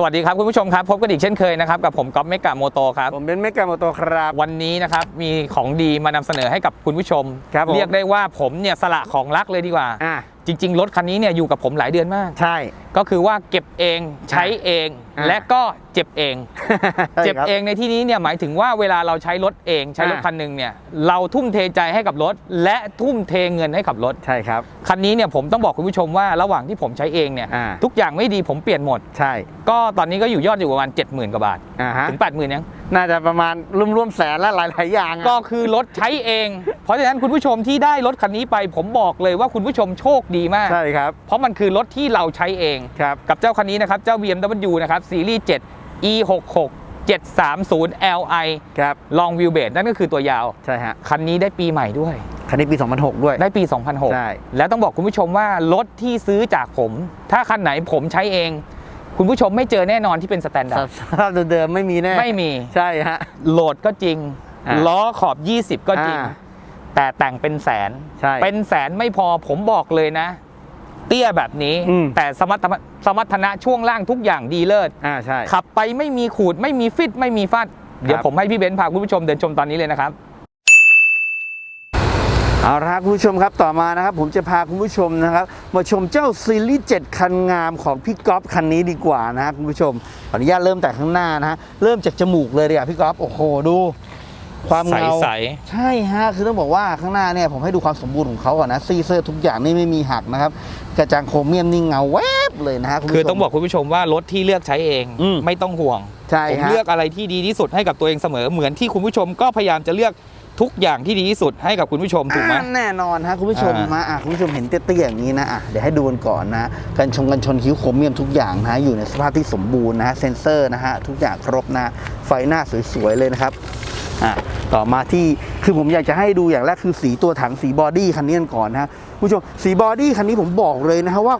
สวัสดีครับคุณผู้ชมครับ พบกันอีกเช่นเคยนะครับ กับผมก๊อฟเมกะโมโตครับผมเป็นเมกาโมโตครับ วันนี้นะครับ มีของดีมานำเสนอให้กับคุณผู้ชม ครับผม เรียกได้ว่าผมเนี่ยสละของรักเลยดีกว่า อ่าจริง ๆ รถคันนี้เนี่ยอยู่กับผมหลายเดือนมาก ใช่ก็คือว่าเก็บเองใช้เองอ่าและก็เจ็บเองเจ็บเองงในที่นี้เนี่ยหมายถึงว่าเวลาเราใช้รถเองใช้รถอ่าคันหนึ่งเนี่ยเราทุ่มเทใจให้กับรถ และทุ่มเทเงินให้กับรถ ใช่ครับ คันนี้เนี่ยผมต้องบอกคุณผู้ชมว่าระหว่างที่ผมใช้เองเนี่ยอ่า ทุกอย่างไม่ดีผมเปลี่ยนหมด ใช่ก็ตอนนี้ก็อยู่ยอดอยู่ประมาณ 70,000กว่าบาท อ่าฮะถึง 80,000ยัง น่าจะประมาณร่วมๆแสนและหลาย ๆ อย่างอะก็คือรถใช้เอง เพราะฉะนั้นคุณผู้ชมที่ได้รถคันนี้ไป ผมบอกเลยว่าคุณผู้ชมโชคดีมาก ใช่ครับ เพราะมันคือรถที่เราใช้เองครับกับเจ้าคันนี้นะครับ เจ้า BMW นะครับซีรีส์ 7 E66 730 Li ครับ Long Wheelbase นั่นก็คือตัวยาว ใช่ฮะ คันนี้ได้ปีใหม่ด้วย คันนี้ปี 2006 ด้วย ได้ปีใช่2006แล้วต้องบอกคุณผู้ชมว่ารถที่ซื้อจากผม ถ้าคันไหนผมใช้เอง คุณผู้ชมไม่เจอแน่นอนที่เป็นสแตนดาสร์ดภาพเดิมๆไม่มีแน่ ไม่มี ใช่ฮะ โหลดก็จริงอะล้อขอบ 20 ก็จริงอ่าแต่แต่งเป็นแสน ใช่ เป็นแสนไม่พอผมบอกเลยนะ เตี้ยแบบนี้ อืม แต่สมรรถนะสมรรถนะช่วงล่างทุกอย่างดีเลิศ อ่าใช่ ขับไปไม่มีขูดไม่มีฟิตไม่มีฟัดเดี๋ยวผมให้พี่เบนซ์พาคุณผู้ชมเดินชมตอนนี้เลยนะครับ เอาละครับคุณผู้ชมครับต่อมานะครับ ผมจะพาคุณผู้ชมนะครับ มาชมเจ้าซีรีส์7คันงามของพี่ก๊อฟคันนี้ดีกว่านะครับคุณผู้ชมขออนุญาตเริ่มแต่ข้างหน้านะฮะเริ่มจากจมูกเลยดีกว่าพี่ก๊อฟโอ้โหดู ความเงา ใสใช่ฮะ คือต้องบอกว่าข้างหน้าเนี่ยผมให้ดูความสมบูรณ์ของเขาก่อนนะซีเซอร์ทุกอย่างนี่ไม่มีหักนะครับ กระจังโครเมียมนี่เงาแวบเลยนะฮะณๆผู้ชม คือต้องบอกคุณผู้ชมว่ารถที่เลือกใช้เองอืม ไม่ต้องห่วง ใช่ผมฮะ เลือกอะไรที่ดีที่สุดให้กับตัวเองเสมอเหมือนที่คุณผู้ชมก็พยายามจะเลือกทุกอย่างที่ดีที่สุดให้กับคุณผู้ชมถูกไหม อ่าแน่นอนฮะคุณผู้ชมอ่าม มาอะคุณผู้ชมเห็นเตี้ยๆอย่างนี้นะอะเดี๋ยวให้ดูกันก่อนนะกันชงกันชนคิ้วโครเมียมทุกอย่างนะฮะอยู่ในสภาพที่สมบูรณ์นะฮะเซนเซอร์นะฮะทุกอย่างครบนะไฟหน้าสวยๆเลยนะครับ อะต่อมาที่คือผมอยากจะให้ดูอย่างแรกคือสีตัวถังสีบอดี้คันนี้กันก่อนนะฮะคุณผู้ชมสีบอดี้คันนี้ผมบอกเลยนะฮะว่า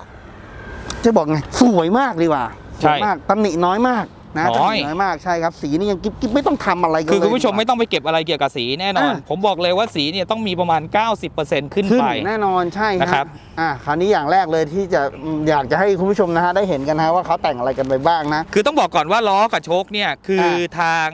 จะบอกไงสวยมากดีกว่าสใช่วยมากตำหนิน้อยมากนะน้ตำอยหนิน้อยมากใช่ครับ สีนี่ยังกิ๊บกิ๊บไม่ต้องทำอะไรกันคือเลยคุณผู้ชมดีกว่าไม่ต้องไปเก็บอะไรเกี่ยวกับสีแน่นอนอะผมบอกเลยว่าสีเนี่ยต้องมีประมาณ 90%ขึ้นขึ้นไปแน่นอนใช่นะครับอะคราวนี้อย่างแรกเลยที่จะอยากจะให้คุณผู้ชมนะฮะได้เห็นกันนะฮะว่าเขาแต่งอะไรกันไปบ้างนะ คือต้องบอกก่อนว่าล้อกับโชคเนี่ยคืออาทาง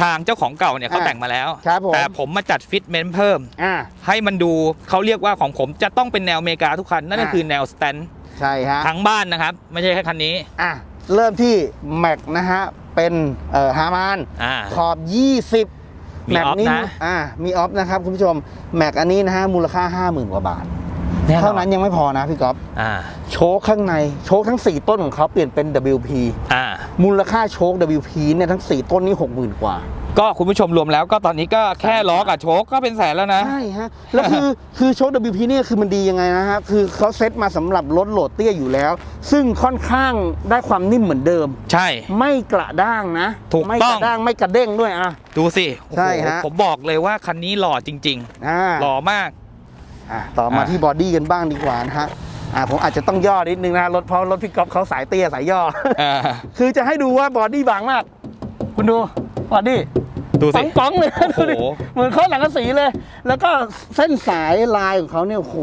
ทางเจ้าของเก่าเนี่ยเขาอ่าแต่งมาแล้ว ครับผม แต่ผมมาจัดฟิตเมนต์เพิ่ม อะให้มันดูเขาเรียกว่าของผมจะต้องเป็นแนวอเมริกาทุกคัน นั่นก็อ่า คือแนวสแตนใช่ฮะทั้งบ้านนะครับ ไม่ใช่แค่คันนี้อะเริ่มที่แม็กนะฮะ เป็นเอ่อฮามาน อ่า ขอบ 20มีแม็กออฟนี้นะอะมีออฟนะครับ คุณผู้ชม แม็กอันนี้นะฮะ มูลค่า 50,000 กว่าบาท แน่นอน เท่านั้นยังไม่พอนะพี่ก๊อฟอ่าโชคข้างในโชคทั้ง 4 ต้นของเขาเปลี่ยนเป็น WP อ่า มูลค่าโชค WP เนี่ยทั้ง 4 ต้นนี่60,000 กว่า ก็คุณผู้ชมรวมแล้วก็ตอนนี้ก็แค่ล้อกับโชคก็เป็นแสนแล้วนะ ใช่ฮะ แล้วคือ คือโชค WP เนี่ยคือมันดียังไงนะฮะ คือเขาเซ็ตมาสำหรับรถโหลดเตี้ยอยู่แล้ว ซึ่งค่อนข้างได้ความนิ่มเหมือนเดิม ใช่ ไม่กระด้างนะถูกไม่ต้กอง ระด้างไม่กระเด้งด้วยอะ ดูสิโอ้โหใช่ฮะ ผมบอกเลยว่าคันนี้หล่อจริง อ่า ๆ หล่อมากอะ ต่อมาอะที่บอดี้กันบ้างดีกว่านะฮะอ่าผมอาจจะต้องย่อนิดนึงนะรถเพราะรถพี่ก๊อฟเขาสายเตี้ยสายย่ออ่าคือจะให้ดูว่าบอดี้บางมาก คุณดูบอดี้ดูสิป๋องๆเลยโอ้โหดูดิเหมือนเขาหลังกระสีเลย แล้วก็เส้นสายลายของเขาเนี่ยโอ้โห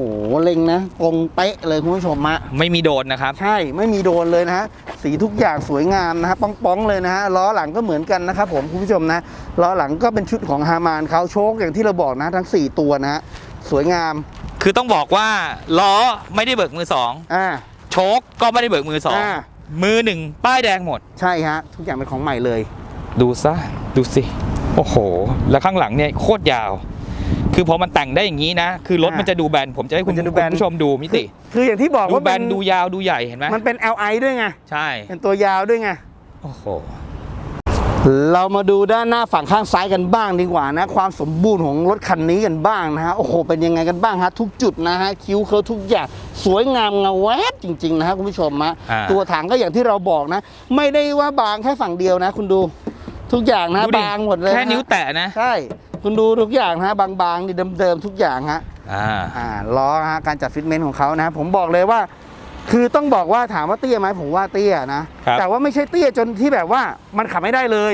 เล็งนะตรงเป๊ะเลยคุณผู้ชมมะไม่มีโดนนะครับ ใช่ไม่มีโดนเลยนะฮะสีทุกอย่างสวยงามนะฮะป้องๆเลยนะฮะล้อหลังก็เหมือนกันนะครับผมคุณผู้ชมนะล้อหลังก็เป็นชุดของฮามานเขาโชคอย่างที่เราบอกนะทั้ง 4 ตัวนะฮะ สวยงามคือต้องบอกว่าล้อไม่ได้เบิกมือสองอ่า โชคก็ไม่ได้เบิกมือสองอ่า มือหนึ่งป้ายแดงหมด ใช่ฮะ ทุกอย่างเป็นของใหม่เลย ดูซะดูสิ โอ้โห แล้วข้างหลังเนี่ยโคตรยาว คือพอมันแต่งได้อย่างนี้นะ คือรถอ่ามัมันจะดูแบนผมจะให้คุณมันจะดูคุแบนณผู้ชมดูมิติ คืออย่างที่บอกดูว่าแบเป็นนดูยาวดูใหญ่เห็นไหมมันเป็น LI ด้วยไง ใช่ เป็นตัวยาวด้วยไง โอ้โห เรามาดูด้านหน้าฝั่งข้างซ้ายกันบ้างดีกว่านะ ความสมบูรณ์ของรถคันนี้กันบ้างนะฮะโอ้โหเป็นยังไงกันบ้างฮะทุกจุดนะฮะคิ้วเขาทุกอย่างสวยงามเงาแวบจริงๆนะฮะคุณผู้ชมฮะอ่า ตัวถังก็อย่างที่เราบอกนะ ไม่ได้ว่าบางแค่ฝั่งเดียวนะ คุณดูทุกอย่างนะดูดิบางหมดเลยะแค่นิ้วแตะนะใช่ คุณดูทุกอย่างนะบางๆนี่เดิมๆทุกอย่างฮะ อ่า อ่าล้อฮะการจัดฟิตเมนต์ของเขานะผมบอกเลยว่า คือต้องบอกว่าถามว่าเตี้ยไหมผมว่าเตี้ยนะ ครับ แต่ว่าไม่ใช่เตี้ยจนที่แบบว่ามันขับไม่ได้เลย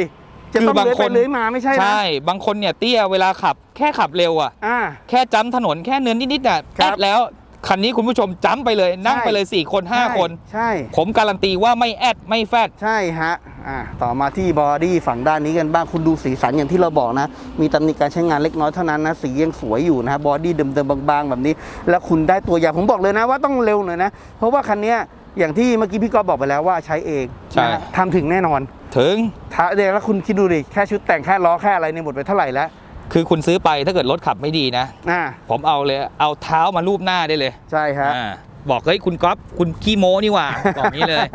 จะต้องคือบางเลื้อยคไปนเลื้อยมาไม่ใช่นะใช่ บางคนเนี่ยเตี้ยเวลาขับแค่ขับเร็วอะ อ่า แค่จ้ำถนนแค่เนินนิดๆอะครัแอบดแล้วคันนี้คุณผู้ชมจำไปเลยนั่งไปเลย 4 คน 5 คน ใช่ผมการันตีว่าไม่แอดไม่แฟด ใช่ฮะ อ่าต่อมาที่บอดี้ฝั่งด้านนี้กันบ้างคุณดูสีสันอย่างที่เราบอกนะ มีตำหนิการใช้งานเล็กน้อยเท่านั้นนะสียังสวยอยู่นะบอดี้เดิมๆบางๆ แบบนี้ แล้วคุณได้ตัวอย่างผมบอกเลยนะว่าต้องเร็วหน่อยนะ เพราะว่าคันเนี้ยอย่างที่เมื่อกี้พี่กอฟบอกไปแล้วว่าใช้เองใช่นะฮะทำถึงแน่นอน ถึงถ้าเดี๋ยวแล้วคุณคิดดูดิแค่ชุดแต่งแค่ล้อแค่อะไรเนี่ยหมดไปเท่าไหร่แล้วคือคุณซื้อไปถ้าเกิดรถขับไม่ดีนะอ่าผมเอาเลยเอาเท้ามารูปหน้าได้เลย ใช่ฮะอ่าบอกเฮ้ยคุณก๊อฟคุณขี้โม้นี่หว่าบอกนี้เลย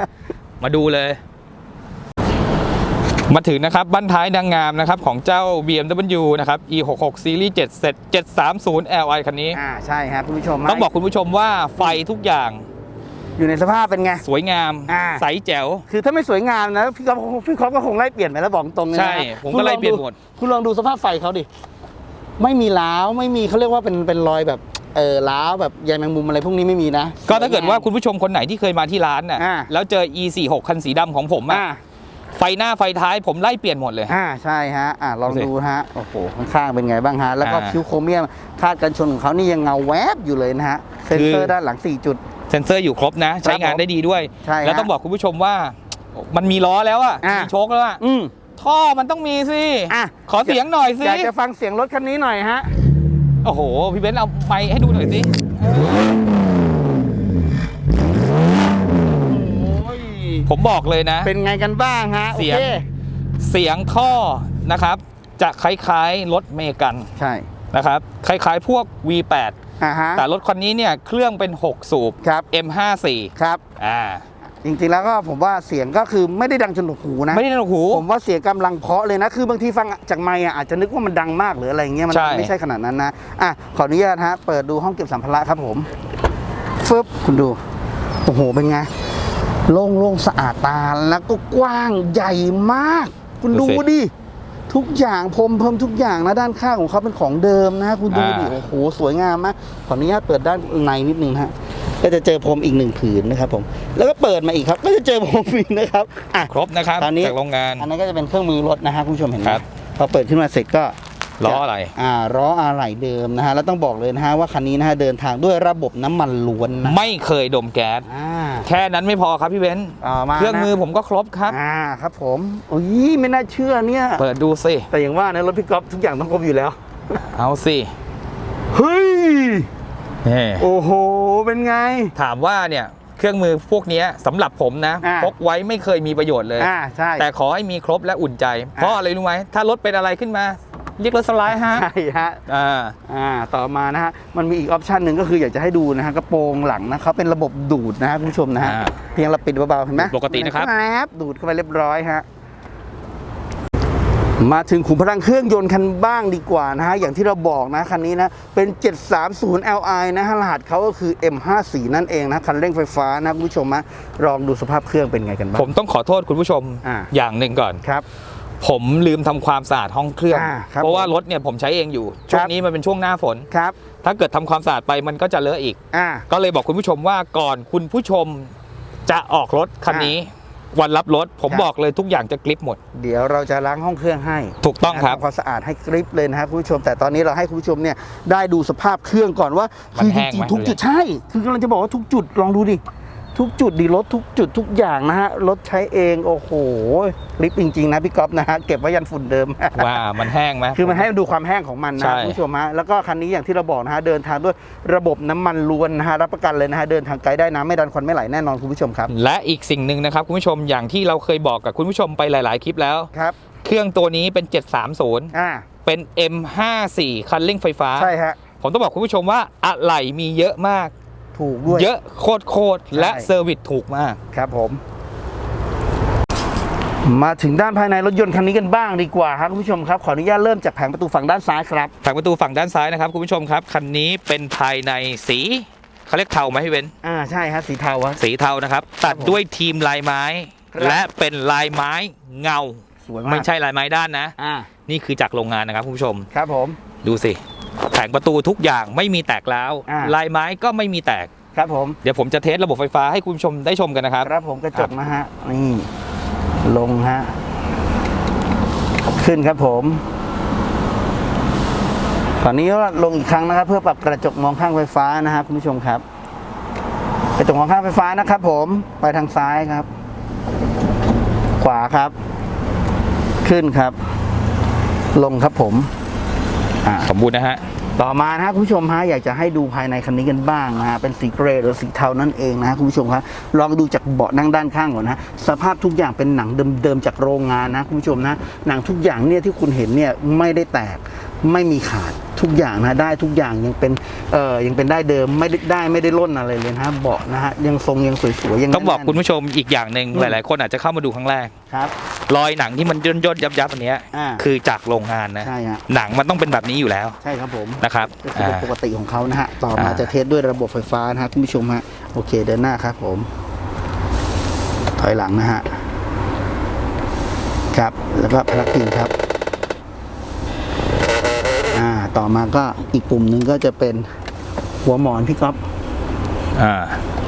มาดูเลย มาถึงนะครับบั้นท้ายดังงามนะครับของเจ้า BMW นะครับ E66 Series 7 Set 730 Li คันนี้ อ่าใช่ครับคุณผู้ชมต้องบอกคุณผู้ชมว่าไฟทุกอย่างอยู่ในสภาพเป็นไง สวยงาม อ่า ใสแจ๋ว คือถ้าไม่สวยงามนะพี่ก๊อฟพี่ก๊อฟก็คงไล่เปลี่ยนไปแล้วบอกตรงเลยนะใช่ผมก็ไล่เปลี่ยนหมด คุณลองดูสภาพไฟเขาดิไม่มีล้าวไม่มีเขาเรียกว่าเป็นเป็นรอยแบบเออล้าวแบบใยแมงมุมอะไรพวกนี้ไม่มีนะก็ถ้าเกิดว่าคุณผู้ชมคนไหนที่เคยมาที่ร้านน่ะอ่าแล้วเจอ E46 คันสีดำของผมอะอ่า ไฟหน้าไฟท้ายผมไล่เปลี่ยนหมดเลย อ่าใช่ฮะอ่าลองดูสิดูฮะโอ้โหข้างๆเป็นไงบ้างฮะแล้วก็อ่า คิวโครเมียมคาดกันชนของเขานี่ยังเงาแวบอยู่เลยนะฮะเซนเซอคืร์อด้านหลัง 4 จุด เซนเซอร์อยู่ครบนะ ใช้งานได้ดีด้วย ใช่ฮะแล้วต้องบอกคุณผู้ชมว่า มันมีล้อแล้วอะอ่ามีมีโชคแล้วอะอืมท่อมันต้องมีสิอะขอเสียงหน่อยสิอยากจะฟังเสียงรถคันนี้หน่อยฮะ โอ้โหพี่เบนซ์เอาไมค์ให้ดูหน่อยสิโอ้ย ผมบอกเลยนะ เป็นไงกันบ้างฮะโอเสียงเคเสียงท่อนะครับ จะคล้ายๆรถเมกันใช่นะครับ คล้ายๆพวก V8 อ่าฮะแต่รถคันนี้เนี่ยเครื่องเป็น 6 สูบ ครับ M54 ครับ อ่าจริงๆแล้วก็ผมว่าเสียงก็คือไม่ได้ดังจนหนวกหูนะ ไม่ได้หนวกหู ผมว่าเสียงกำลังเพราะเลยนะ คือบางทีฟังจากไมค์อะอาจจะนึกว่ามันดังมากหรืออะไรเงี้ยมันใช่ ไม่ใช่ขนาดนั้นนะ อะ ขออนุญาตฮะ เปิดดูห้องเก็บสัมภาระครับผมฟึบคุณดู โอ้โห เป็นไง โล่งๆสะอาดตาแล้วก็กว้างใหญ่มาก คุณดูดิ ทุกอย่างพรมเพิ่มทุกอย่างนะด้านข้างของเขาเป็นของเดิมนะคุณดูดิโอ้โหสวยงามมากขออนุญาตเปิดด้านในนิดนึงฮะก็จะเจอพรมอีกหนึ่งผืนนะครับผมแล้วก็เปิดมาอีกครับ ก็จะเจอพรมอีกนะครับอะ ครบนะครับตอนนี้ จากโรงงาน อันนั้นก็จะเป็นเครื่องมือรถนะฮะคุณผู้ชมเห็นไหมครับ พอเปิดขึ้นมาเสร็จก็ ล้ออะไรอ่าล้ออะไหล่เดิมนะฮะแล้วต้องบอกเลยนะฮะว่าคันนี้นะฮะเดินทางด้วยระบบน้ำมันล้วนนะไม่เคยดมแก๊สอ่าแค่นั้นไม่พอครับพี่เบนซ์อ่ามาเครื่องมือผมก็ครบครับอ่าครับผมโอ้ยไม่น่าเชื่อเนี่ยเปิดดูสิแต่อย่างว่าในะรถพิกอฟทุกอย่างต้องครบอยู่แล้ว เอาสิเฮ้ยนี่โอ้โหเป็นไง ถามว่าเนี่ยเครื่องมือพวกเนี้ยสำหรับผมนะอ่าพกไว้ไม่เคยมีประโยชน์เลยอ่าใช่แต่ขอให้มีครบและอุ่นใจ เพราะอะไรรู้ไหมถ้ารถเป็นอะไรขึ้นมา เรียกรถสไลด์ฮะ ใช่ฮะอ่า อ่าต่อมานะฮะมันมีอีกออปชันหนึ่งก็คืออยากจะให้ดูนะฮะกระโปรงหลังนะเขาเป็นระบบดูดนะฮะคุณผู้ชมนะฮะอ่าเพียงเราปิดเบาๆเห็นไหมปกตินะครับ แอบดูดเข้าไปเรียบร้อยฮะมาถึงขุมพลังเครื่องยนต์คันบ้างดีกว่านะฮะอย่างที่เราบอกนะคันนี้นะเป็น 730 Li นะฮะรหัสเขาก็คือ M54 นั่นเองนะคันเร่งไฟฟ้านะคุณผู้ชมนะลองดูสภาพเครื่องเป็นไงกันบ้าง ผมต้องขอโทษคุณผู้ชมอ่า อย่างหนึ่งก่อน ครับ ผมลืมทำความสะอาดห้องเครื่องอ่าครับเพราะว่ารถเนี่ยผมใช้เองอยู่ ช่วงนี้มันเป็นช่วงหน้าฝนครับ ถ้าเกิดทำความสะอาดไปมันก็จะเลอะอีกอ่าก็เลยบอกคุณผู้ชมว่าก่อนคุณผู้ชมจะออกรถคันนี้ วันรับรถ ผมครับบอกเลยทุกอย่างจะกริปหมด เดี๋ยวเราจะล้างห้องเครื่องให้ ถูกต้องครับทำความสะอาดให้กริปเลยนะครับคุณผู้ชม แต่ตอนนี้เราให้คุณผู้ชมเนี่ยได้ดูสภาพเครื่องก่อนว่ามันคือแห้จงริงไหมๆทุกจุดใช่ คือกำลังจะบอกว่าทุกจุดลองดูดิ ทุกจุดดีรถทุกจุดทุกอย่างนะฮะ รถใช้เองโอ้โหกริปจริงๆนะพี่ก๊อฟนะฮะ เก็บไว้ยันฝุ่นเดิม ว่ามันแห้งไหม คือมันให้ดูความแห้งของมันใช่นะคุณผู้ชมฮะแล้วก็คันนี้อย่างที่เราบอกนะฮะ เดินทางด้วยระบบน้ำมันล้วนนะฮะ รับประกันเลยนะฮะ เดินทางไกลได้น้ำไม่ดันควันไม่ไหลแน่นอนคุณผู้ชมครับและอีกสิ่งหนึ่งนะครับคุณผู้ชมอย่างที่เราเคยบอกกับคุณผู้ชมไปหลาย ๆ คลิปแล้ว ครับเครื่องตัวนี้เป็น 730 อ่าเป็น M54 คันเร่งไฟฟ้า ใช่ฮะ ผมต้องบอกคุณผู้ชมว่าอะไหล่มีเยอะมาก ถูกด้วย เยอะโคตรโคตรๆและใช่เซอร์วิสถูกมากครับผม มาถึงด้านภายในรถยนต์คันนี้กันบ้างดีกว่าครับคุณผู้ชมครับขออนุญาตเริ่มจากแผงประตูฝั่งด้านซ้ายครับฝั่งประตูฝั่งด้านซ้ายนะครับคุณผู้ชมครับคันนี้เป็นภายในสีเขาเรียกเทาไหมพี่เบนอ่าใช่ฮะสีเทาฮะสีเทานะครับ ตัดผมด้วยทีมลายไม้ ครับและเป็นลายไม้เงา สวยมาก ไม่ใช่ลายไม้ด้านนะ อ่านี่คือจากโรงงานนะครับคุณผู้ชม ครับผม ดูสิ แผงประตูทุกอย่างไม่มีแตกแล้ว อ่า ลายไม้ก็ไม่มีแตก ครับผม เดี๋ยวผมจะเทสระบบไฟฟ้าให้คุณผู้ชมได้ชมกันนะครับ ครับผมกระจกนะฮะ นี่ ลงฮะ ขึ้นครับผมขอนี้ว่าลงอีกครั้งนะครับ เพื่อปรับกระจกมองข้างไฟฟ้านะฮะคุณผู้ชมครับ กระจกมองข้างไฟฟ้านะครับผมไปทางซ้ายครับ ขวาครับ ขึ้นครับ ลงครับผม อ่า สมบูรณ์นะฮะ ต่อมานะฮะคุณผู้ชมฮะอยากจะให้ดูภายในคันนี้กันบ้างนะฮะเป็นสีเกรย์หรือสีเทานั่นเองนะฮะคุณผู้ชมครับลองดูจากเบาะนั่งด้านข้างก่อนนะสภาพทุกอย่างเป็นหนังเดิมๆจากโรงงานนะคุณผู้ชมนะหนังทุกอย่างเนี่ยที่คุณเห็นเนี่ยไม่ได้แตกไม่มีขาด ทุกอย่างนะได้ทุกอย่างยังเป็นเอ่อยังเป็นได้เดิมไม่ได้ได้ไม่ได้ล่นอะไรเลยนะฮะเบาะนะฮะยังทรงยังสวยๆยังต้องบอกแน่นๆ คุณผู้ชมอีกอย่างหนึ่งอืมหลาย ๆ คนอาจจะเข้ามาดูครั้งแรก ครับ รอยหนังที่มันย่นย่นยับยับๆอันเนี้ยอ่าคือจากโรงงานนะ ใช่ฮะหนังมันต้องเป็นแบบนี้อยู่แล้วใช่ครับผมนะครับก็คือเป็นอ่าปกติของเขานะฮะต่อมาอ่า จะเทสด้วยระบบไฟฟ้านะฮะคุณผู้ชมฮะโอเคเดินหน้าครับผม ถอยหลังนะฮะครับแล้วก็พลักพิงครับอ่า ต่อมาก็อีกปุ่มหนึ่งก็จะเป็นหัวหมอนพี่ก๊อฟอ่า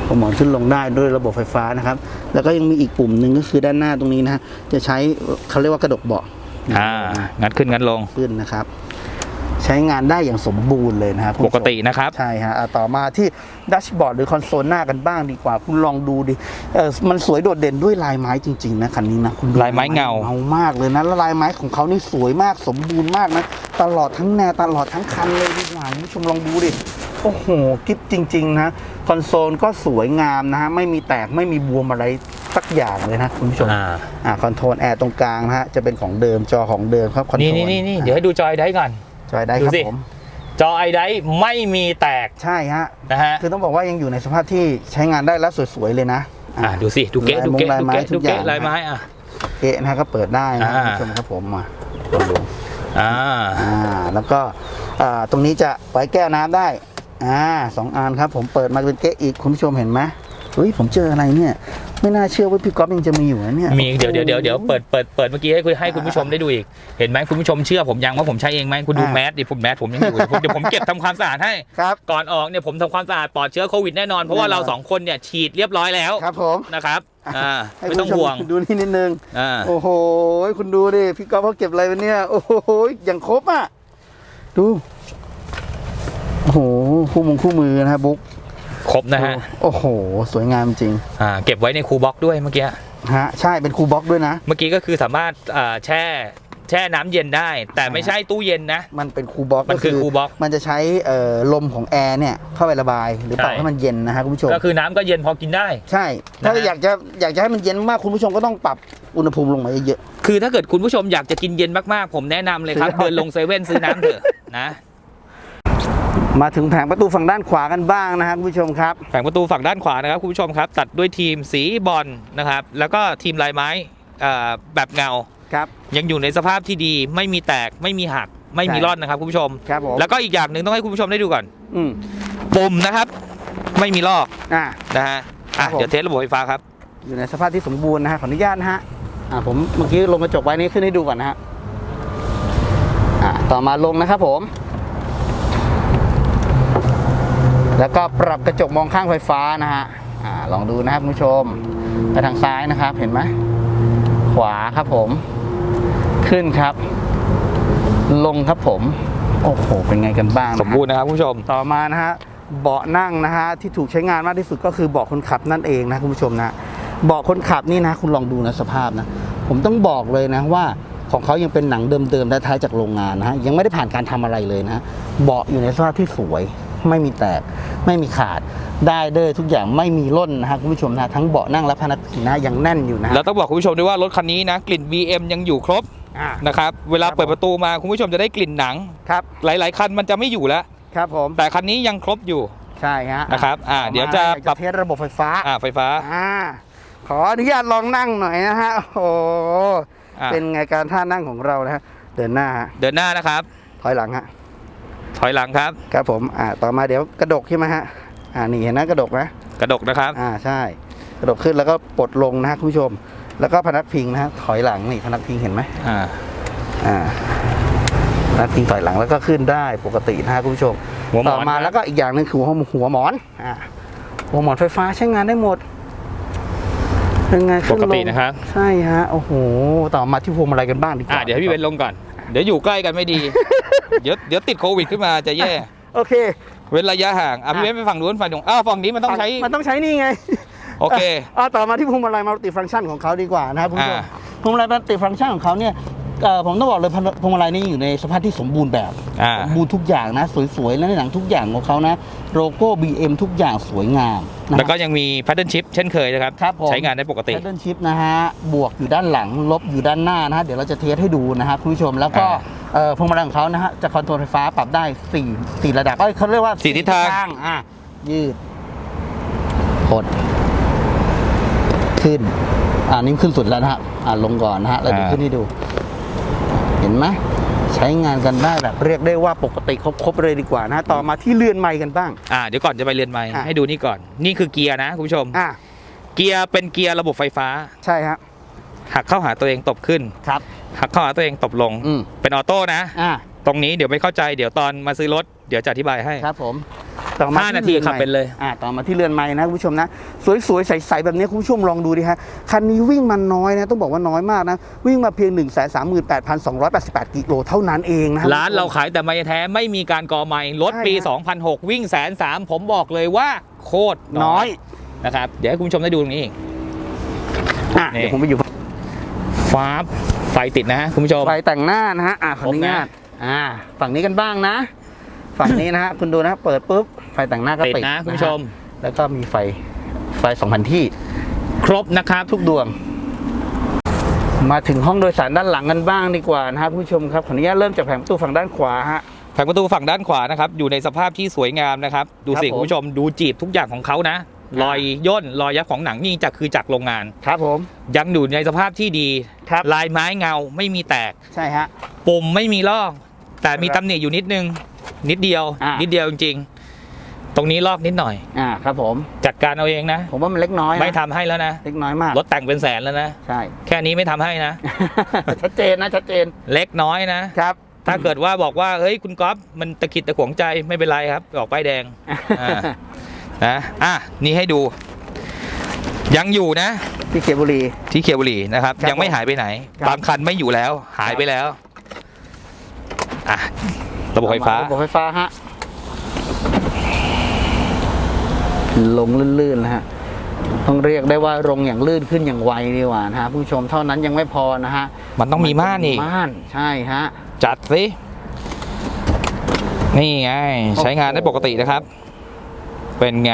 หัวหมอนขึ้นลงได้ด้วยระบบไฟฟ้านะครับ แล้วก็ยังมีอีกปุ่มหนึ่งก็คือด้านหน้าตรงนี้นะฮะจะใช้เขาเรียกว่ากระดกเบาะอ่างัดขึ้นงัดลงขึ้นนะครับ ใช้งานได้อย่างสมบูรณ์เลยนะครับคุณปผู้ชมกตินะครับ ใช่ฮะอะต่อมาที่ดัชบอร์ดหรือคอนโซลหน้ากันบ้างดีกว่า คุณลองดูดิเออมันสวยโดดเด่นด้วยลายไม้จริง ๆ นะคันนี้นะคุณดูลายไม้เงาเงามากเลยนะแล้วลายไม้ของเขานี่สวยมากสมบูรณ์มากนะตลอดทั้งแนวตลอดทั้งคันเลยดีกว่าคุณผู้ชมลองดูดิโอ้โหกิ๊บจริง ๆ นะ คอนโซลก็สวยงามนะฮะไม่มีแตกไม่มีบวมอะไรสักอย่างเลยนะคุณผู้ชมอ่าอ่าคอนโทรลแอร์ตรงกลางนะฮะจะเป็นของเดิมจอของเดิมครับคอนโทรนี่ลนี่นี่นี่เดี๋ยวให้ดูจอยได้ก่อน จอยได้ครับดูสิผมจอไอไดไม่มีแตกใช่ฮะนะฮะคือต้องบอกว่ายังอยู่ในสภาพที่ใช้งานได้แล้วสวยๆเลยนะอ่าดูสิดูเก๊ะลายดูมงเก๊ะลายดูไม้เก๊ะทุดูกอย่าเก๊ะงลายไม้อะเกะนะฮะก็เปิดได้นะอ่าคุณผู้ชมครับผมมาลองดูอ่าอ่าแล้วก็อ่าตรงนี้จะไว้แก้วน้ำได้อ่าสองอันครับผมเปิดมาเป็นเกะอีกคุณผู้ชมเห็นไหมเฮ้ยผมเจออะไรเนี่ย ไม่น่าเชื่อว่าพี่ก๊อฟยังจะมีอยู่นะเนี่ยมีเดี๋ยวเดี๋ยวเดี๋ยวเดี๋ยวเปิดเปิดเปิดเมื่อกี้ให้คุณให้คุณผู้ชมได้ดูอีก เห็นไหมคุณผู้ชมเชื่อผมยังว่าผมใช้เองไหมคุณดูแมสดิผมแมสผมยังอยู่ผมเดี๋ยวผมเก็บทำความสะอาดให้ครับก่อนออกเนี่ยผมทำความสะอาดปลอดเชื้อโควิดแน่นอนเพราะว่าแน่นอนเราสองคนเนี่ยฉีดเรียบร้อยแล้วครับผมนะครับอ่าให้ไม่คุณต้องผู้ชห่วงดูนี่นิดนึงอ่าโอ้โหคุณดูดิพี่ก๊อฟเขาเก็บอะไรวะเนี่ยโอ้โหอย่างครบอะดูโอ้โหคู่มงคู่มือนะฮะบุ๊ก ครบนะฮะ โอ้โห สวยงามจริง อ่า เก็บไว้ในคูลบ็อกซ์ด้วยเมื่อกี้ ฮะ ใช่ เป็นคูลบ็อกซ์ด้วยนะ เมื่อกี้ก็คือสามารถอ่าแช่แช่น้ำเย็นได้ แต่ไม่ใช่ตู้เย็นนะ มันเป็นคูลบ็อกซ์มันคือคูลบ็อกซ์มันจะใช้เอ่อลมของแอร์เนี่ยเข้าไประบาย หรือเปล่าใช่ให้มันเย็นนะฮะคุณผู้ชม ก็คือน้ำก็เย็นพอกินได้ ใช่ ถ้านะฮะอยากจะอยากจะให้มันเย็นมากคุณผู้ชมก็ต้องปรับอุณหภูมิลงมาเยอะ คือถ้าเกิดคุณผู้ชมอยากจะกินเย็นมากๆ ผมแนะนำเลยครับซื้อเอาเดินลงเซเว่นซื้อน้ำเถอะนะๆ มาถึงแผงประตูฝั่งด้านขวากันบ้างนะฮะคุณผู้ชมครับ แผงประตูฝั่งด้านขวานะครับคุณผู้ชมครับ ตัดด้วยทีมสีบอลนะครับ แล้วก็ทีมลายไม้อ่าแบบเงาครับยังอยู่ในสภาพที่ดีไม่มีแตกไม่มีหักไม่มีใช่ร่อนนะครับคุณผู้ชมครับผมแล้วก็อีกอย่างหนึ่งต้องให้คุณผู้ชมได้ดูก่อน อืมปุ่มนะครับ ไม่มีลอกอ่านะฮะอะครับผมเดี๋ยวเทสระบบไฟฟ้าครับ อยู่ในสภาพที่สมบูรณ์นะฮะขออนุญาตนะฮะอ่าผมเมื่อกี้ลงกระจกไว้นี่ขึ้นให้ดูก่อนนะฮะอ่าต่อมาลงนะครับผม แล้วก็ปรับกระจกมองข้างไฟฟ้านะฮะอ่าลองดูนะครับคุณผู้ชมไปทางซ้ายนะครับเห็นไหมขวาครับผม ขึ้นครับ ลงครับผม โอ้โห เป็นไงกันบ้างนะฮะสมบูรณ์นะครับคุณผู้ชมต่อมานะฮะเบาะนั่งนะฮะที่ถูกใช้งานมากที่สุดก็คือเบาะคนขับนั่นเองนะคุณผู้ชมนะเบาะคนขับนี่นะคุณลองดูนะสภาพนะ ผมต้องบอกเลยนะว่าของเขายังเป็นหนังเดิมๆและท้ายจากโรงงานนะฮะยังไม่ได้ผ่านการทำอะไรเลยนะเบาะอยู่ในสภาพที่สวย ไม่มีแตก ไม่มีขาด ได้เด้อทุกอย่างไม่มีร่นนะฮะคุณผู้ชมนะทั้งเบาะนั่งและพนักพิงนะยังแน่นอยู่นะแล้วต้องบอกคุณผู้ชมด้วยว่ารถคันนี้นะกลิ่น BM ยังอยู่ครบอ่านะครับเวลาครับเปิดประตูมาคุณผู้ชมจะได้กลิ่นหนัง ครับหลาย ๆ คันมันจะไม่อยู่แล้ว ครับผมแต่คันนี้ยังครบอยู่ ใช่ฮะนะครับอ่าต่มเดี๋ยวจะอยากปรับเทสระบบไฟฟ้าอ่าไฟฟ้า อ่าขออนุญาตลองนั่งหน่อยนะฮะโอ้โหอะ เป็นไงการท่านั่งของเรานะฮะเดินหน้าฮะเดินหน้านะครับ ถอยหลังฮะ ถอยหลังครับ ครับผมอ่าต่อมาเดี๋ยวกระดกใช่ไหมฮะอ่านี่เห็นนะกระดกนะ กระดกนะครับ อ่าใช่ กระดกขึ้นแล้วก็ปลดลงนะฮะคุณผู้ชม แล้วก็พนักพิงนะฮะถอยหลังนี่พนักพิงเห็นไหมอ่าอ่าพนักพิงถอยหลังแล้วก็ขึ้นได้ปกตินะฮะคุณผู้ชมหัวหมต่ออนมาครับ แล้วก็อีกอย่างหนึ่งคือหัวหัวหมอนอ่าหัวหมอนไฟฟ้าใช้งานได้หมดเป็นไงปขึ้นกลติงนะครับ ใช่ฮะโอ้โหต่อมาที่พวงมาลัยกันบ้างดีกว่าอ่า เดี๋ยวให้พี่เบนลงก่อน เดี๋ยวอยู่ใกล้กันไม่ดี เดี๋ยวเดี๋ยวติดโควิดขึ้นมาจะแย่ โอเค เว้นระยะห่างอะพี่อะเว้นไปฝั่งนู้นฝั่งนู้นอ้าวฝั่งนี้มันต้องใช้ มันต้องใช้นี่ไงโอเคอะต่อมาที่พวงมาลัยมัลติฟังก์ชันของเขาดีกว่านะครับคุณผู้ชมอ่า พวงมาลัยมัลติฟังก์ชันของเขาเนี่ย เอ่อผมต้องบอกเลยพวงมาลัยนี่อยู่ในสภาพที่สมบูรณ์แบบอ่า สมบูรณ์ทุกอย่างนะ สวยๆและในหนังทุกอย่างของเขานะโลโก้ BM ทุกอย่างสวยงามนะแล้วก็ยังมีพั t เ e ิ n ชิปเช่นเคยนะครับ ครับผม ใช้งานได้ปกติ แพดเดิลชิปนะฮะ บวกอยู่ด้านหลัง ลบอยู่ด้านหน้านะฮะ เดี๋ยวเราจะเทสให้ดูนะครับคุณผู้ชม แล้วก็อ่าเอ่อพวงมาลัยของเขานะฮะ จะคอนโทรลไฟฟ้าปรับได้สี่สี่ระดับเอ้ยเขาเรียกว่าสี่ทิศทาง อะ ยืดหดขึ้น อ่านี่ขึ้นสุดแล้วนะฮะ อ่าลงก่อนนะฮะ แล้วเดี๋ยวขึ้นให้ดูเห็ นไหมใช้งานกันได้แบบเรียกได้ว่าปกติครบๆเลยดีกว่านะฮะต่อมาที่เรือนไม้กันบ้าง อ่าเดี๋ยวก่อนจะไปเรียนใหม่อะ ให้ดูนี่ก่อน นี่คือเกียร์นะคุณผู้ชม อะเกียร์เป็นเกียร์ระบบไฟฟ้า ใช่ฮะหักเข้าหาตัวเองตบขึ้น ครับ หักเข้าหาตัวเองตบลง อืมเป็นออโต้นะ อะ ตรงนี้เดี๋ยวไม่เข้าใจเดี๋ยวตอนมาซื้อรถเดี๋ยวจะอธิบายให้ ครับผมต่อมาห้านาทีรือขับไม้เป็นเลย อ่าต่อมาที่เรือนไม้นะคุณผู้ชมนะ สวยๆ ใสๆ แบบนี้คุณผู้ชมลองดูดิฮะ คันนี้วิ่งมันน้อยนะ ต้องบอกว่าน้อยมากนะ วิ่งมาเพียง 1 3 8 2 8 8 กิโลเท่านั้นเองนะร้านเราขายแต่ไม้แท้ไม่มีการกอไม้รถปีใช่ฮะ2006 วิ่งแสนสามผมบอกเลยว่าโคตรน้น้ออยยนะครับ เดี๋ยวให้คุณผู้ชมได้ดูตรงนี้อีกอะนี่เดี๋ยวผมไปอยู่ฟ้าบไฟติดนะคุณผู้ชมไฟแต่งหน้านะฮะอะขออนุญาตอ่าฝั่งนี้กันบ้างนะ ฝั่งนี้นะฮะคุณดูนะเปิดปุ๊บไฟแต่งหน้าก็ติดติดนะคุณผู้ชมฮแล้วก็มีไฟไฟ2,000ที่ ครบนะครับทุกดวง มาถึงห้องโดยสารด้านหลังกันบ้างดีกว่านะครับผู้ชมครับขออนุญาตเริ่มจากแผงประตูฝั่งด้านขวาฮะแผงประตูฝั่งด้านขวานะครับอยู่ในสภาพที่สวยงามนะครับ ดูสิครับผมคุณผู้ชมดูจีบทุกอย่างของเขานะรอยย่นรอยยับของหนังนี่จากคือจากโรงงานครับผม ยังอยู่ในสภาพที่ดีครับลายไม้เงาไม่มีแตกใช่ฮะปุ่มไม่มีลอกแต่มีครับตำหนิอยู่นิดนึง นิดเดียว อ่านิ นิดเดียวจริงๆ ตรงนี้ลอกนิดหน่อย อ่าครับผม จัดการเอาเองนะ ผมว่ามันเล็กน้อยนะไม่ทำให้แล้วนะ เล็กน้อยมากรถแต่งเป็นแสนแล้วนะ ใช่ แค่นี้ไม่ทำให้นะ ชัดเจนนะชัดเจนเล็กน้อยนะ ครับถ้าเกิดว่าบอกว่า เฮ้ย คุณก๊อฟมันตะขิดตะขวงใจไม่เป็นไรครับออกป้ายแดง อ่า นะ อะ นี่ให้ดู ยังอยู่นะ ที่เขียบุรี ที่เคียวบุรีนะครับ ครับยังไม่หายไปไหน ครับ บางคันไม่อยู่แล้ว หายไปแล้ว อะ ระบบไฟฟ้า ระบบไฟฟ้าฮะ ลงลื่นๆนะฮะ ต้องเรียกได้ว่าลงอย่างลื่นขึ้นอย่างไวดีกว่านะฮะผู้ชมเท่านั้นยังไม่พอนะฮะมันต้องมีม่านอีกม่านใช่ฮะ จัดสินี่ไง ใช้งานได้ปกตินะครับ เป็นไง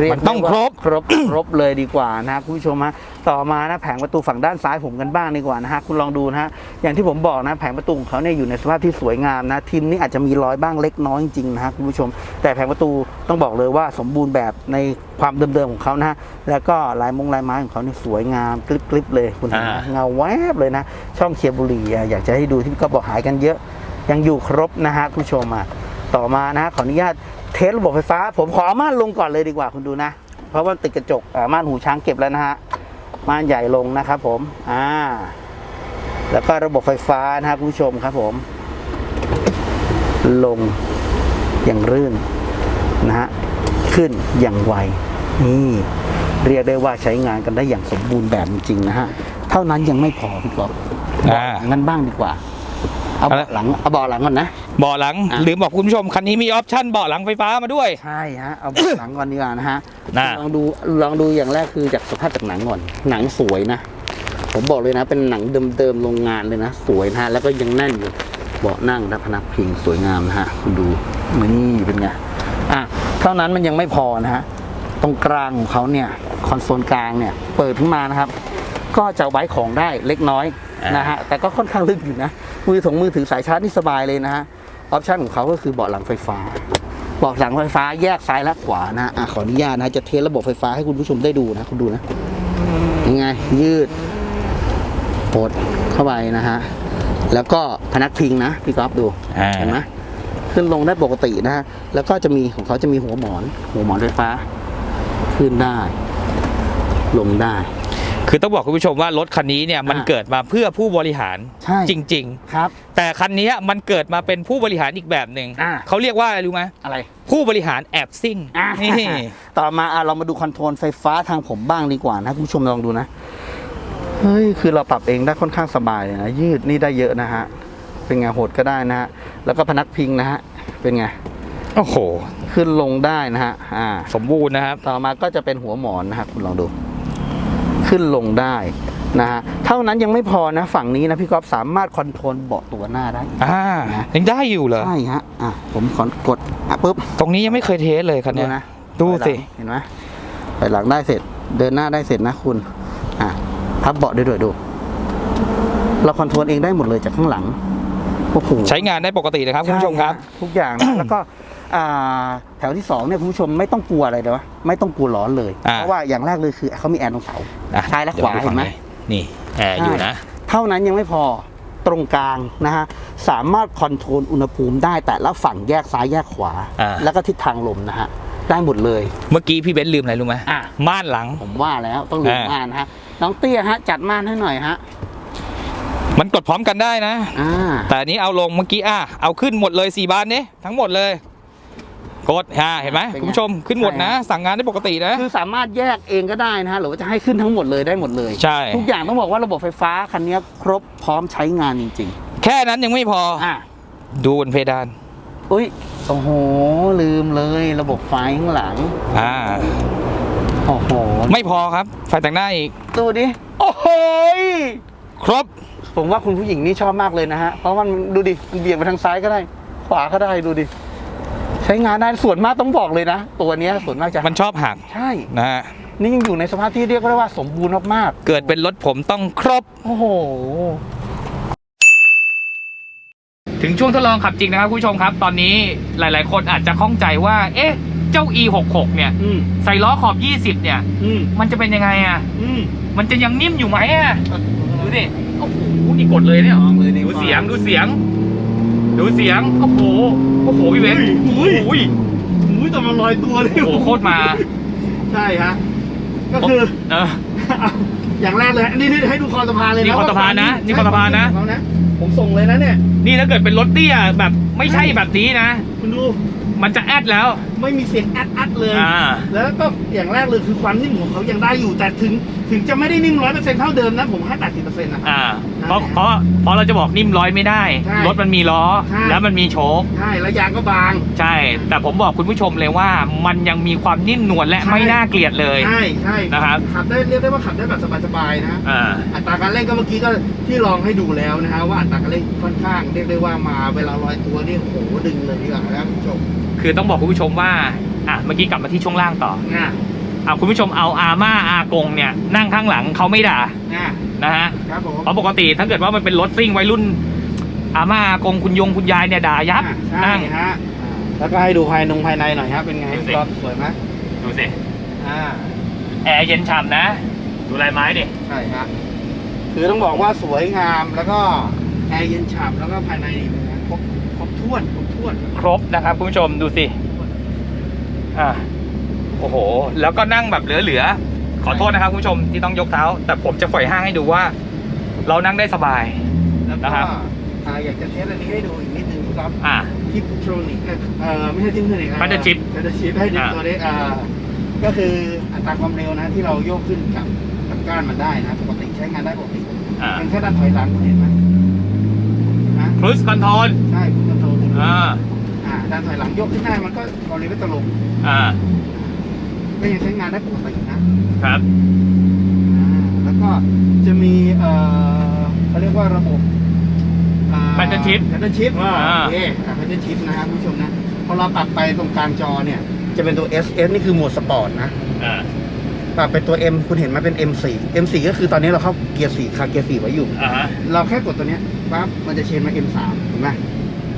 เรียกมันต้องได้ว่าครบครบครบเลยดีกว่านะฮะคุณผู้ชมฮะต่อมานะแผงประตูฝั่งด้านซ้ายผมกันบ้างดีกว่านะฮะคุณลองดูนะฮะอย่างที่ผมบอกนะแผงประตูของเขาเนี่ยอยู่ในสภาพที่สวยงามนะทิมนี่อาจจะมีรอยบ้างเล็กน้อยจริงๆนะฮะคุณผู้ชม แต่แผงประตูต้องบอกเลยว่าสมบูรณ์แบบในความเดิมๆของเขานะฮะแล้วก็ลายมงลายไม้ของเขาเนี่ยสวยงามกริบๆเลยคุณเห็นไหมอ่าเงาแวบเลยนะ ช่องเคียร์บุรีอะอยากจะให้ดูที่ก็บอกหายกันเยอะ ยังอยู่ครบนะฮะคุณผู้ชมอะต่อมานะฮะขออนุญาต เทสระบบไฟฟ้า ผมขอเอาม่านลงก่อนเลยดีกว่าคุณดูนะ เพราะว่าติดกระจกอ่าม่านหูช้างเก็บแล้วนะฮะม่านใหญ่ลงนะครับผมอ่าแล้วก็ระบบไฟฟ้านะครับคุณผู้ชมครับผม ลงอย่างรื่นนะฮะขึ้นอย่างไวนี่เรียกได้ว่าใช้งานกันได้อย่างสมบูรณ์แบบจริงๆนะฮะ เท่านั้นยังไม่พอพี่กอล์ฟอ่างั้นบ้างดีกว่า เอาเอาเบาะละหลังเอาเบาะหลังก่อนนะ เบาะหลังอะ ลืมบอกคุณผู้ชมคันนี้มีออปชั่นเบาะหลังไฟฟ้ามาด้วย ใช่ฮะเอาเบาะหลังก่อนดีกว่านะฮะน่ะ ลองดูลองดูอย่างแรกคือจากสภาพจากหนังก่อนหนังสวยนะ ผมบอกเลยนะ เป็นหนังเดิมๆโรงงานเลยนะ สวยนะฮะแล้วก็ยังแน่นอยู่เบาะนั่งและพนักพิงสวยงามนะฮะคุณดูนี่เป็นไงอะเท่านั้นมันยังไม่พอนะฮะตรงกลางของเขาเนี่ยคอนโซลกลางเนี่ยเปิดขึ้นมานะครับ ก็จะไว้ของได้เล็กน้อยอ่า นนะฮะแต่ก็ค่อนข้างลึกอยู่นะมือถงมือถือสายชาร์จนี่สบายเลยนะฮะออปชันของเขาก็คือเบาะหลังไฟฟ้าเบาะหลังไฟฟ้าแยกซ้ายและขวานะฮะอะขออนุญาตนะฮะจะเทสระบบไฟฟ้าให้คุณผู้ชมได้ดูนะคุณดูนะยังไงยืดปลดเข้าไปนะฮะแล้วก็พนักพิงนะพี่ก๊อฟดูอ่าเห็นไหมขึ้นลงได้ปกตินะฮะแล้วก็จะมีของเขาจะมีหัวหมอน หัวหมอนไฟฟ้า ขึ้นได้ ลงได้ คือต้องบอกคุณผู้ชมว่ารถคันนี้เนี่ยมันอะเกิดมาเพื่อผู้บริหารใช่ จริง ครับ ๆ แต่คันนี้มันเกิดมาเป็นผู้บริหารอีกแบบหนึ่งอะเขาเรียกว่าอะไรรู้ไหมอะไรผู้บริหารแอบซิ่งอะนี่ต่อมาอะเรามาดูคอนโทรลไฟฟ้าทางผมบ้างดีกว่านะคุณผู้ชมลองดูนะ เฮ้ย คือเราปรับเองได้ค่อนข้างสบายเลยนะ ยืดนี่ได้เยอะนะฮะ เป็นไงโหดก็ได้นะฮะ แล้วก็พนักพิงนะฮะ เป็นไง โอ้โห ขึ้นลงได้นะฮะ อ่า สมบูรณ์นะครับ ต่อมาก็จะเป็นหัวหมอนนะครับคุณลองดู ขึ้นลงได้นะฮะเท่านั้นยังไม่พอนะฝั่งนี้นะพี่ก๊อฟสามารถคอนโทรลเบาะตัวหน้าได้อ่ายังได้อยู่เหรอใช่ฮะอะผมขอกดอะปุ๊บตรงนี้ยังไม่เคยเทสเลยคันดูเนี้ยนะดูสิถอยหลังเห็นไหมไปหลังได้เสร็จ เดินหน้าได้เสร็จนะคุณอะพับเบาะด้วยด้วยดู เราคอนโทรลเองได้หมดเลยจากข้างหลังโอ้โหใช้งานได้ปกตินะครับคุณผู้ชมครับใช่ฮะทุกอย่างนะแล้วก็อ่า แถวที่สองเนี่ยคุณผู้ชมไม่ต้องกลัวอะไรเลยวะไม่ต้องกลัวร้อนเลย อ่า เพราะว่าอย่างแรกเลยคือเขามีแอร์ตรงเสา อะซ้ายและขวาดี๋ยดูเห็นไหมฝั่งนี่แอร์อยู่นะ เท่านั้นยังไม่พอตรงกลางนะฮะสามารถคอนโทรลอุณหภูมิได้แต่ละฝั่งแยกซ้ายแยกขวา อ่า แล้วก็ทิศทางลมนะฮะได้หมดเลย เมื่อกี้พี่เบนซ์ลืมอะไรรู้ไหมอะ ม่านหลัง ผมว่าแล้วต้องหลีกอ่า ม่านฮะน้องเตี้ยฮะจัดม่านให้หน่อยฮะมันกดพร้อมกันได้นะ อ่าแต่อันนี้เอาลงเมื่อกี้อะเอาขึ้นหมดเลยสี่บานนี้ทั้งหมดเลย กดฮะเห็นไหมคุณผู้ชมขึ้นหมดนะ สั่งงานได้ปกตินะ คือสามารถแยกเองก็ได้นะฮะหรือว่าจะให้ขึ้นทั้งหมดเลยได้หมดเลยใช่ทุกอย่างต้องบอกว่าระบบไฟฟ้าคันนี้ครบพร้อมใช้งานจริงแค่นั้นยังไม่พอๆอะดูบนเพดานอุ้ยโอ้โห ลืมเลยระบบไฟข้างหลัง อ่าโอ้โห ไม่พอครับ ไฟแต่งหน้าอีกดูดิ โอ้โหยครบ ผมว่าคุณผู้หญิงนี่ชอบมากเลยนะฮะ เพราะมันดูดิ มันเบี่ยงไปทางซ้ายก็ได้ ขวาก็ได้ดูดิ ใช้งานได้ส่วนมากต้องบอกเลยนะ ตัวเนี้ยส่วนมากจะมันชอบหักใช่ นะฮะนี่ยังอยู่ในสภาพที่เรียกได้ว่าสมบูรณ์มากเกิดเป็นรถผมต้องครบ ๆ โอ้โห ถึงช่วงทดลองขับจริงนะครับคุณผู้ชมครับ ตอนนี้หลาย ๆ คนอาจจะข้องใจว่า เอ๊ะ เจ้า e66 เนี่ย อืมใส่ล้อขอบ 20 เนี่ย อืมมันจะเป็นยังไงอะ อืมมันจะยังนิ่มอยู่ไหมอะ ดูดิ โอ้โห นี่กดเลยเนี่ยลองเลยดีกดูว่าเสียง ดูเสียง ดูเสียง โอ้โห โอ้โห พี่เบนซ์อุ้ยโอ้ยอุ้ยแต่มันลอยตัวเลยโอ้โหโคตรมา ใช่ฮะ ก็คือ เออ อย่างแรกเลยนี่นี่ให้ดูคอสะพานเลยนะนี่คอสะพานนะนี่คอสะพานนะใช่ของเขานะผมส่งเลยนะเนี่ย นี่ถ้าเกิดเป็นรถเตี้ยแบบไม่ใช่แบบนี้นะ คุณดู มันจะแอดแล้วไม่มีเสียงแอดอัดเลย อ่า แล้วก็อย่างแรกเลยคือความนิ่มของเขายังได้อยู่ แต่ถึงถึงจะไม่ได้นิ่มร้อยเปอร์เซ็นต์เท่าเดิมนะผมให้แปดสิบเปอร์เซ็นต์นะ อ่าเพราะเพราะเพราะเราจะบอกนิ่มร้อยไม่ได้ ใช่รถมันมีล้อ ใช่ แล้วมันมีโชค ใช่แล้วยางก็บาง ใช่ แต่ผมบอกคุณผู้ชมเลยว่ามันยังมีความนิ่มนวลและใช่ ไม่น่าเกลียดเลย ใช่ใช่นะครับ ขับได้เรียกได้ว่าขับได้แบบสบายๆนะ อ่า อัตราการเร่งก็เมื่อกี้ก็ที่ลองให้ดูแล้วนะฮะว่าอัตราการเร่งค่อนข้างเรียกได้ว่ามาเวลาลอยตัวนี่โอ้โหดึงเลยดีกว่านะครับคุณผู้ชม คือต้องบอกคุณผู้ชมว่าอะเมื่อกี้กลับมาที่ช่วงล่างต่อง่ะอะคุณผู้ชมเอาอาม่าอากงเนี่ยนั่งข้างหลังเขาไม่ด่าง่ะนะฮะครับผมเพราะปกติถ้าเกิดว่ามันเป็นรถซิ่งวัยรุ่น อาม่าอากงคุณยงคุณยายเนี่ยด่ายับอะใช่นั่ง ฮะแล้วก็ให้ดูภายนงภายในหน่อยครับเป็นไงดูสิ รอบสวยไหมดูสิอ่าแอร์เย็นฉ่ำนะ ดูลายไม้ดิใช่ฮะคือต้องบอกว่าสวยงามแล้วก็แอร์เย็นฉ่ำแล้วก็ภายในนี่เป็นไงครบครบ ถ้วนครบถ้วนครบนะครับคุณผู้ชมดูสิอ่าโอ้โห แล้วก็นั่งแบบเหลือๆขอโทษนะครับคุณผู้ชมที่ต้องยกเท้า แต่ผมจะปล่อยห้างให้ดูว่า เรานั่งได้สบาย แล้วก็นะครับ อ่าอยากจะเทสอันนี้ให้ดูอีกนิดนึงครับอ่า ทิปโทรนิกเอ่อไม่ใช่ทิปโทรนิก Paddle chip พัดเดิลชิปให้ดูอ่า ตัวนี้อ่าก็คืออัตราความเร็วนะที่เราโยกขึ้นกับกับก้านมันได้นะปกติใช้งานได้ปกติอ่าเป็นแค่ด้านถอยหลังคุณเห็นไหมนะครูสคอนโทรลใช่คุณค อนโทรลอ่า อ่าด้านถอยหลังยกขึ้นได้มันก็ความเร็วก็จะลงอ่า ก็ยังใช้งานได้ปกตินะครับ อ่าแล้วก็จะมีเอ่อเขาเรียกว่าระบบ Paddle shift แพดเดิลชิพอ่า โอเคแพดเดิลชิพนะครับคุณผู้ชมนะพอเราปรับไปตรงกลางจอเนี่ยจะเป็นตัว S S นี่คือโหมดสปอร์ตนะ อ่า ปรับเป็นตัว M คุณเห็นไหมเป็น M4 M4 ก็คือตอนนี้เราเข้าเกียร์4คาเกียร์4ไว้อยู่ อ่าฮะเราแค่กดตัวเนี้ยปั๊บมันจะเชนมา M3 เห็นไหม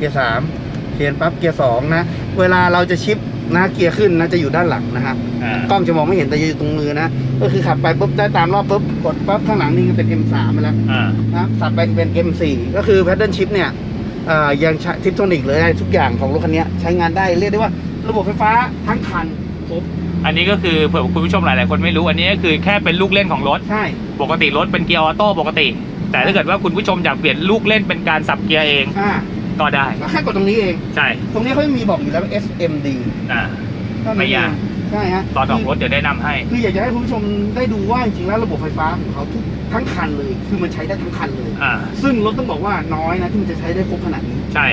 เกียร์3เชนปั๊บเกียร์2นะ เวลาเราจะชิปนะเกียร์ขึ้นนะจะอยู่ด้านหลังนะครับอ่า กล้องจะมองไม่เห็นแต่จะอยู่ตรงมือนะ ก็คือขับไปปุ๊บได้ตามรอบปุ๊บกดปั๊บข้างหลังนี่ก็เป็น M3 ไปแล้ว อ่า นะสับไปเป็น M4 ก็คือ Paddle Shift เนี่ยเอ่อยังใช้ทิปโทนิกเลยได้ทุกอย่างของรถคันนี้ใช้งานได้เรียกได้ว่าระบบไฟฟ้าทั้งคันครบอันนี้ก็คือเผื่อคุณผู้ชมหลาย ๆ คนไม่รู้ อันนี้ก็คือแค่เป็นลูกเล่นของรถ ใช่ ปกติรถเป็นเกียร์ออโต้ปกติ แต่ถ้าเกิดว่าคุณผู้ชมอยากเปลี่ยนลูกเล่นเป็นการสับเกียร์เอง อ่า ก็ได้แล้วแค่กดตรงนี้เอง ใช่ตรงนี้เขามีบอกอยู่แล้วว่า SMD อ่าเท่นั้นไม่ยากเองใช่ฮะตอนออกรถเดี๋ยวได้นำให้ คืออยากจะให้คุณผู้ชมได้ดูว่าจริงๆแล้วระบบไฟฟ้าของเขาทุกทั้งคันเลย คือมันใช้ได้ทั้งคันเลย อ่า ซึ่งรถต้องบอกว่าน้อยนะที่มันจะใช้ได้ครบขนาดนี้ ใช่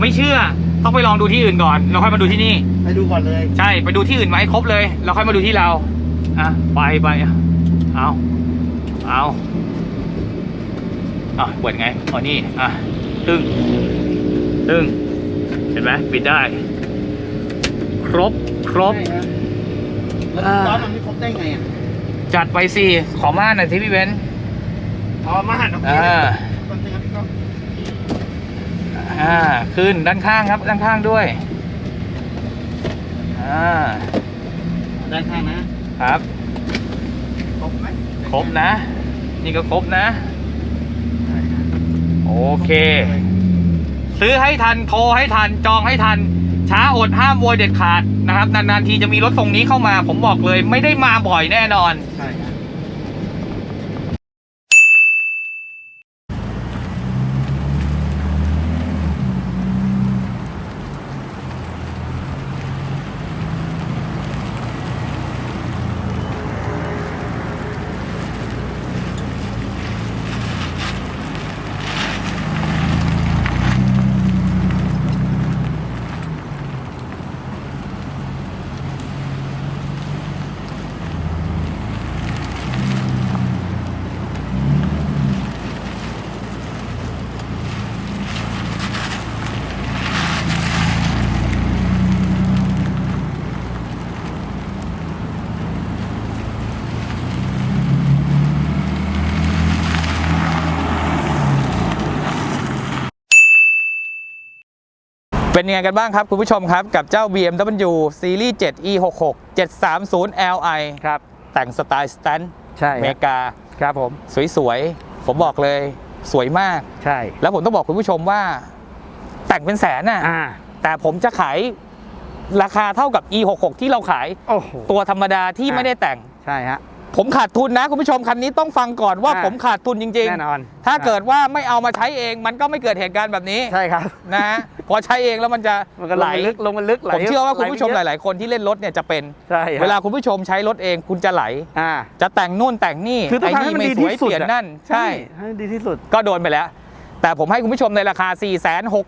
ไม่เชื่อต้องไปลองดูที่อื่นก่อนแล้วค่อยมาดูที่นี่ ไปดูก่อนเลย ใช่ ไปดูที่อื่นมาให้ครบเลยแล้วค่อยมาดูที่เรา อะ ไปไปอะเอาเอาอะเปิดไงอ๋อนี่ อะ ตึ้งตึ้งเห็นไหมปิดได้ ครบครบใช่ฮะแล้วอ่า ล้อมันไม่ครบได้ไงอะจัดไปสิขอม่านหน่อยสิพี่เบนซ์อ๋อมาหันออกอ่าคนนึงครับพี่ก้องอ่าขึ้นด้านข้างครับ ด้านข้างด้วยอ่าด้านข้างนะครับ ครบไหมครบนะ นี่ก็ครบนะใช่ฮะโอ เค ซื้อให้ทันโทรให้ทันจองให้ทัน ช้าอดห้ามโวยเด็ดขาดนะครับ นานๆทีจะมีรถทรงนี้เข้ามา ผมบอกเลย ไม่ได้มาบ่อยแน่นอนใช่ เป็นยังไงกันบ้างครับ คุณผู้ชมครับ กับเจ้า BMW ซีรีส์7 E66 730 Li ครับ แต่งสไตล์สแตนใช่เมกา ครับผม สวยๆ ผมบอกเลยสวยมาก ใช่ แล้วผมต้องบอกคุณผู้ชมว่า แต่งเป็นแสนน่ะอ่า แต่ผมจะขายราคาเท่ากับ E66 ที่เราขายโอ้โห ตัวธรรมดาที่อะ ไม่ได้แต่ง ใช่ฮะ ผมขาดทุนนะคุณผู้ชมคันนี้ต้องฟังก่อนว่าอะผมขาดทุนจริง แน่นอนๆ ถ้าเกิดว่าไม่เอามาใช้เองมันก็ไม่เกิดเหตุการณ์แบบนี้ใช่ครับ นะฮะพอใช้เองแล้วมันจะมันก็ลไหลงมาลึกลงมาลึกไหลผมเชื่อว่าคุณผู้ชมหไหลลาย ๆ คนที่เล่นรถเนี่ยจะเป็น ใช่ฮะเวลาคุณผู้ชมใช้รถเองคุณจะไหล อ่า จะแต่งนู่นแต่งนี่คือต้องไอ้ทำให้นี่มันไม่ดีสที่วยสุดเปลี่ยนอะ นั่น ใช่ ให้ดีที่สุดก็โดนไปแล้ว แต่ผมให้คุณผู้ชมในราคา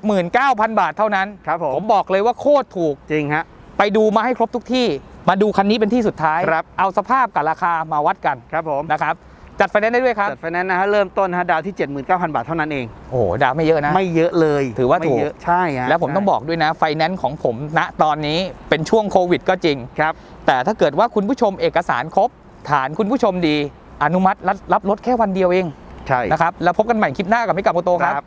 469,000 บาทเท่านั้น ครับผมผมบอกเลยว่าโคตรถูก จริงฮะ ไปดูมาให้ครบทุกที่ มาดูคันนี้เป็นที่สุดท้าย ครับเอาสภาพกับราคามาวัดกันครับผม นะครับ จัดไฟแนนซ์ได้ด้วยครับ จัดไฟแนนซ์นะฮะเริ่มต้นนะฮะดาวที่ 79,000 บาทเท่านั้นเอง โอ้โหดาวไม่เยอะนะ ไม่เยอะเลยถือว่าถูก ไม่เยอะใช่ฮะแล้วผมต้องบอกด้วยนะไฟแนนซ์ของผมณตอนนี้เป็นช่วงโควิดก็จริง ครับ แต่ถ้าเกิดว่าคุณผู้ชมเอกสารครบ ฐานคุณผู้ชมดี อนุมัติรับรับรถแค่วันเดียวเองใช่ นะครับ แล้วพบกันใหม่คลิปหน้ากับมิกับโมโตคครัรับบ